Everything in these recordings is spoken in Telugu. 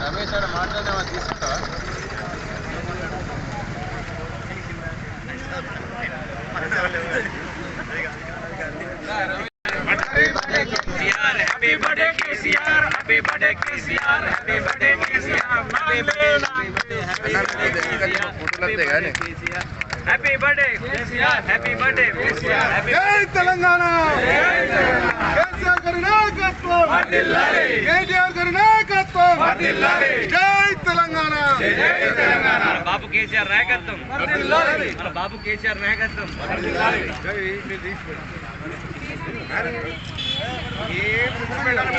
రమేష్ ఆడ మాట్లాడినా తీసుకుంటావా KCR happy birthday KCR happy birthday KCR long live long live happy birthday KCR happy birthday KCR happy జై తెలంగాణ కేసీఆర్ గారి నాయకత్వం కేటీఆర్ గారి నాయకత్వం జై తెలంగాణ మన బాబు కేసీఆర్ నాయకత్వం మన బాబు కేసీఆర్ నాయకత్వం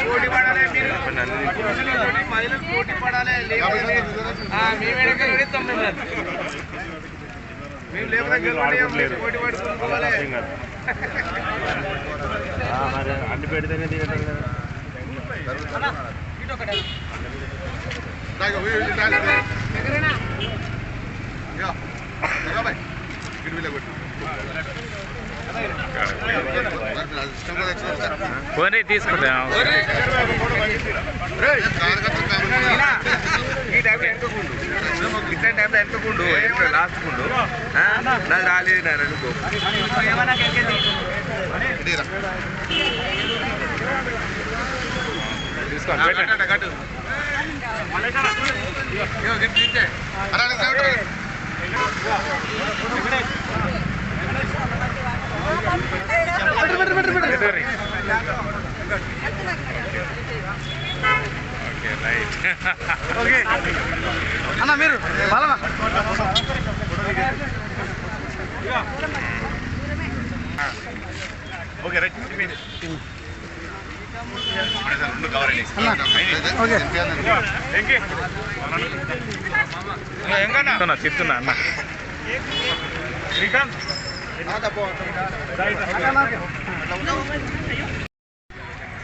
పోటీ పడాలి మీరు పురుషులతోటి మహిళలు పోటీ పడాలి లేకపోతే మేము ఎడకలు పెడతాం మిమ్మల్ని మేము లేకపోతే గెలవలేం, మీరు పోటీ పడుకోవాలి మరి అడ్డు పెడితేనే దిగటం కదా దాకా ఇచ్చిన. పోనీ తీసుకుంటా. ఈ టైంలో ఎంతకుండు ఇట్లాంటి టైంలో ఎంతకుండు లాస్ట్ కుండు నాది రాలేదు నా రెండు ఇటురా. తీసుకోండి పెట్టండి. అరే. ఓకే అన్న మీరు బలమా ఓకే. రైట్ చెప్తున్నా చెప్తున్నా. అన్న శ్రీకాంత్.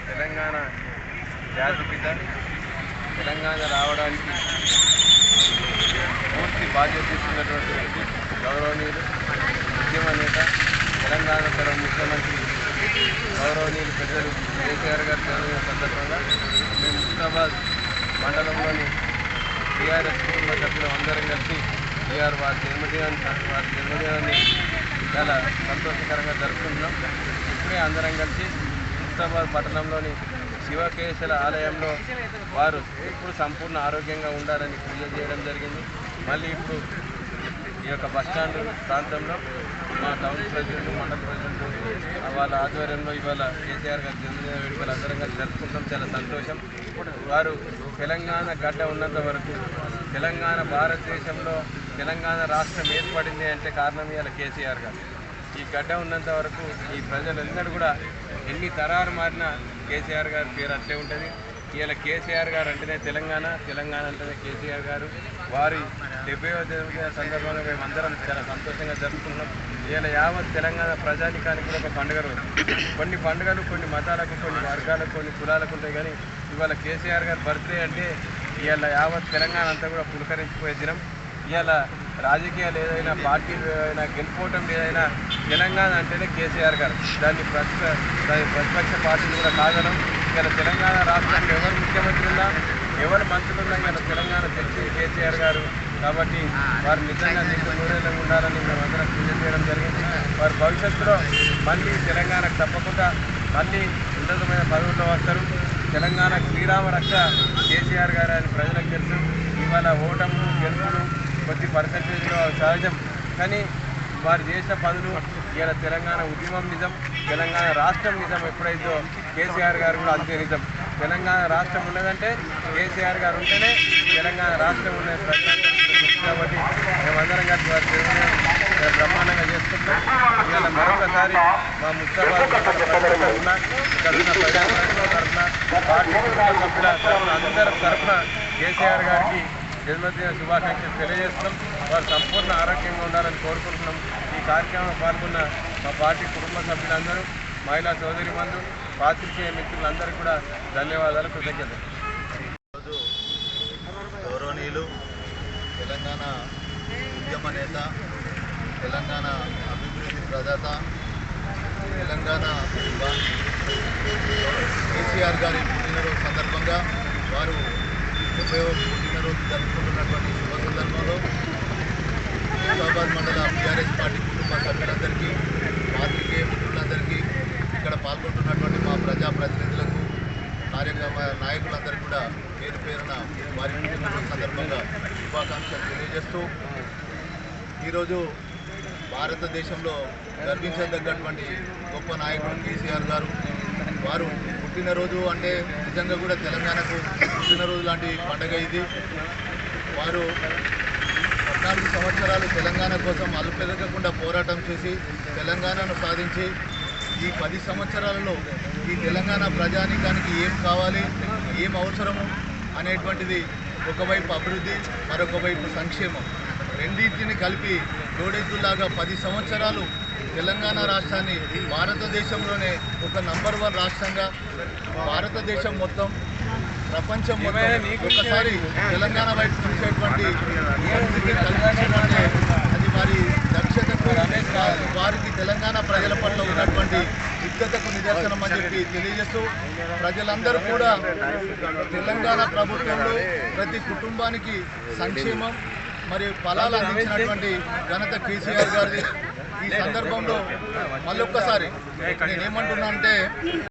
తెలంగాణ జాతిపిత తెలంగాణ రావడానికి పూర్తి బాధ్యత తీసుకున్నటువంటి వ్యక్తి గౌరవనీయులు ఉద్యమ నేత తెలంగాణ తర ముఖ్యమంత్రి గౌరవనీయులు పెద్దలు కేసీఆర్ గారి జరిగిన సందర్భంగా మేము ముస్తాబాద్ మండలంలోని టీఆర్ఎస్ కుటుంబ సభ్యులు అందరం కలిసి టీఆర్ వారి జన్మదినాన్ని వారి జన్మదినాన్ని చాలా సంతోషకరంగా జరుపుకుంటున్నాం. ఇప్పుడే అందరం కలిసి ముస్తాబాద్ పట్టణంలోని శివకేశల ఆలయంలో వారు ఎప్పుడు సంపూర్ణ ఆరోగ్యంగా ఉండాలని పూజ చేయడం జరిగింది. మళ్ళీ ఇప్పుడు ఈ యొక్క బస్టాండ్ ప్రాంతంలో మా టౌన్ ప్రెసిడెంట్ మండల ప్రెసిడెంట్ వాళ్ళ ఆధ్వర్యంలో ఇవాళ కేసీఆర్ గారి జన్మదిన వేడుకలు అందరం కలిసి జరుపుకుంటాం. చాలా సంతోషం. ఇప్పుడు వారు తెలంగాణ గడ్డ ఉన్నంత వరకు తెలంగాణ భారతదేశంలో తెలంగాణ రాష్ట్రం ఏర్పడింది అంటే కారణం ఇవాళ కేసీఆర్ గారు. ఈ గడ్డ ఉన్నంత వరకు ఈ ప్రజలందరూ కూడా ఎన్ని తరాలు మారినా కేసీఆర్ గారి పేరు అట్లే ఉంటుంది. ఇవాళ కేసీఆర్ గారు అంటేనే తెలంగాణ తెలంగాణ అంటేనే కేసీఆర్ గారు. వారి డెబ్బైవ జన్మదిన సందర్భంలో మేము అందరం చాలా సంతోషంగా జరుపుకున్నాం. ఇవాళ యావత్ తెలంగాణ ప్రజానికానికి కూడా ఒక పండుగ రోజు. కొన్ని పండుగలు కొన్ని మతాలకు కొన్ని వర్గాలకు కొన్ని కులాలకు ఉంటాయి కానీ ఇవాళ కేసీఆర్ గారి బర్త్డే అంటే ఇవాళ యావత్ తెలంగాణ అంతా కూడా పులకరించిపోయే దినం. ఇవాళ రాజకీయాలు ఏదైనా పార్టీలు ఏదైనా గెలుపోవటం ఏదైనా తెలంగాణ అంటేనే కేసీఆర్ గారు. దాన్ని ప్రతి దాని ప్రతిపక్ష పార్టీలు కూడా కాగలం ఇవాళ తెలంగాణ రాష్ట్రంలో ఎవరు ముఖ్యమంత్రి ఉన్నా ఎవరు మంత్రులు ఉన్నా ఇవాళ తెలంగాణ తెచ్చి కేసీఆర్ గారు. కాబట్టి వారు నిజంగా నిజంగా నూరేళ్ళగా ఉండాలని మేమందరం పూజ చేయడం జరిగింది. వారు భవిష్యత్తులో మళ్ళీ తెలంగాణకు తప్పకుండా మళ్ళీ ఉన్నతమైన పదవుల్లో వస్తారు. తెలంగాణ శ్రీరామ రక్ష కేసీఆర్ గారు అని ప్రజలకు తెలుసు. ఇవాళ ఓటము గెలుపులు కొద్ది పర్సంటేజ్లో సహజం. కానీ వారు చేసిన పనులు ఇలా తెలంగాణ ఉద్యమం నిజం తెలంగాణ రాష్ట్రం నిజం ఎప్పుడైతే కేసీఆర్ గారు కూడా అంతే నిజం. తెలంగాణ రాష్ట్రం ఉన్నదంటే కేసీఆర్ గారు ఉంటేనే తెలంగాణ రాష్ట్రం ఉన్న కాబట్టి మేమందరం కలిసి వారి జన్మదినం బ్రహ్మాండంగా చేసుకుంటాం. ఇవాళ మరొకసారి మా ముస్తాబాద్ తరఫున ఇక్కడ ఉన్న ప్రజాప్రతినిధుల తరఫున పార్టీ సభ్యుల తరఫున అందరి తరఫున కేసీఆర్ గారికి జన్మదిన శుభాకాంక్షలు తెలియజేస్తున్నాం. వారు సంపూర్ణ ఆరోగ్యంగా ఉండాలని కోరుకుంటున్నాం. ఈ కార్యక్రమంలో పాల్గొన్న మా పార్టీ కుటుంబ సభ్యులందరూ మహిళా సోదరి మందు పాత్రికేయ మిత్రులందరూ కూడా ధన్యవాదాలు కృతజ్ఞతలు. ఈరోజు గౌరవనీయులు తెలంగాణ ఉద్యమ నేత తెలంగాణ అభివృద్ధి ప్రదాత తెలంగాణ కేసీఆర్ గారి పుట్టినరోజు సందర్భంగా వారు ముప్పై పుట్టినరోజు జరుపుకుంటున్నటువంటి శుభ సందర్భంలో హైదరాబాద్ మండల టీఆర్ఎస్ పార్టీ కుటుంబ సభ్యులందరికీ పాత్రికేయ మిత్రులందరికీ ఇక్కడ పాల్గొంటున్నటువంటి మా ప్రజాప్రతినిధులకు కార్యక్రమ నాయకులందరికీ కూడా పేరు పేరున వారి పుట్టినరోజు సందర్భంగా శుభాకాంక్షలు తెలియజేస్తూ ఈరోజు భారతదేశంలో గర్వించదగ్గటువంటి గొప్ప నాయకుడు కేసీఆర్ గారు. వారు పుట్టినరోజు అంటే నిజంగా కూడా తెలంగాణకు పుట్టినరోజు లాంటి పండగ ఇది. వారు పద్నాలుగు సంవత్సరాలు తెలంగాణ కోసం అలుపెరగకుండా పోరాటం చేసి తెలంగాణను సాధించి ఈ పది సంవత్సరాలలో ఈ తెలంగాణ ప్రజానీకానికి ఏం కావాలి ఏం అవసరము అనేటువంటిది ఒకవైపు అభివృద్ధి మరొక వైపు సంక్షేమం. రెండింటిని కలిపి జోడెద్దులాగా పది సంవత్సరాలు తెలంగాణ రాష్ట్రాన్ని భారతదేశంలోనే ఒక నంబర్ వన్ రాష్ట్రంగా భారతదేశం మొత్తం ప్రపంచం మొత్తం ఒకసారి తెలంగాణ వైపు చూసేటువంటి అది వారి దక్షతకు వారికి తెలంగాణ ప్రజల పట్ల ఉన్నటువంటి యుద్ధతకు నిదర్శనం అని చెప్పి తెలియజేస్తూ ప్రజలందరూ కూడా తెలంగాణ ప్రభుత్వంలో ప్రతి కుటుంబానికి సంక్షేమం మరియు ఫలాలు అందించినటువంటి ఘనత కేసీఆర్ గారిది. ఈ సందర్భంలో మళ్ళొక్కసారి నేనేమంటున్నా అంటే